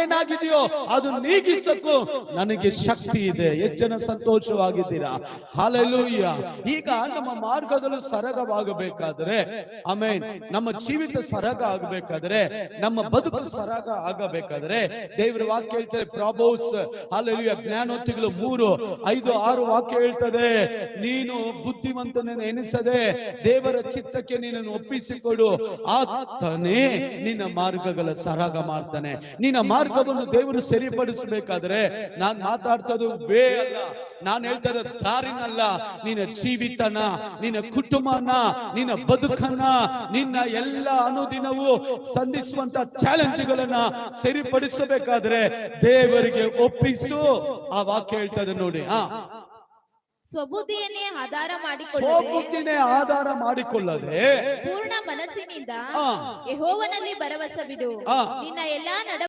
ಏನಾಗಿದೆಯೋ ಅದು ನೀಗಿಸಕ್ಕೂ ನನಗೆ ಶಕ್ತಿ ಇದೆ. ಹೆಚ್ಚಿನ ಸಂತೋಷವಾಗಿದ್ದೀರಾ? ಈಗ ನಮ್ಮ ಮಾರ್ಗಗಳು ಸರಗವಾಗಬೇಕಾದ್ರೆ ಆಮೇನ್ ನಮ್ಮ ಜೀವಿತ ಸರಗ ಆಗಬೇಕಾದ್ರೆ, ನಮ್ಮ ಬದುಕು ಸರಗ ಆಗಬೇಕಾದ್ರೆ, ದೇವರ ವಾಕ್ಯ ಹೇಳ್ತದೆ ಪ್ರಾಬೋಸ್ ಹಾಲೆಲೂಯ್ಯ ಜ್ಞಾನೋತ್ತಿಗಳು ಮೂರು, ಐದು, ಆರು ವಾಕ್ಯ ಹೇಳ್ತದೆ, ನೀನು ಬುದ್ಧಿವಂತನನ್ನು ಎನಿಸದೆ ದೇವರ ಚಿತ್ತಕ್ಕೆ ನೀನನ್ನು ಒಪ್ಪಿಸಿಕೊಡು. ಆತನೇ ನಿನ್ನ ಮಾರ್ಗಗಳ ಸರಾಗ ಮಾಡ್ತಾನೆ. ನಿನ್ನ ಮಾರ್ಗವನ್ನು ದೇವರು ಸರಿಪಡಿಸಬೇಕಾದ್ರೆ ನಾನ್ ಮಾತಾಡ್ತದ್ದು ವೇ ಅಲ್ಲ. ನಾನು ಹೇಳ್ತಾ ಇರೋ ದಾರಿನಲ್ಲ. ನಿನ್ನ ಜೀವಿತನ ನಿನ್ನ ಕುಟುಂಬನ ನಿನ್ನ ಬದುಕನ್ನ ನಿನ್ನ ಎಲ್ಲ ಅನುದಿನವೂ ಸಂಧಿಸುವಂತ ಚಾಲೆಂಜ್ಗಳನ್ನ ಸರಿಪಡಿಸಬೇಕಾದ್ರೆ ದೇವರಿಗೆ ಒಪ್ಪಿಸು. ಆ ವಾಕ್ಯ ಹೇಳ್ತದೆ ನೋಡಿ. ಆ ಸ್ವಬುದ್ಧಿಯನ್ನೇ ಆಧಾರ ಮಾಡಿಕೊಳ್ಳದೆ ಆಧಾರ ಮಾಡಿಕೊಳ್ಳದೆ ಪೂರ್ಣ ಮನಸ್ಸಿನಿಂದ ಯಹೋವನಲ್ಲಿ ಯೆಹೋವನಲ್ಲಿ ಭರವಸವಿಡು. ನಿನ್ನ ಎಲ್ಲಾ ನಡ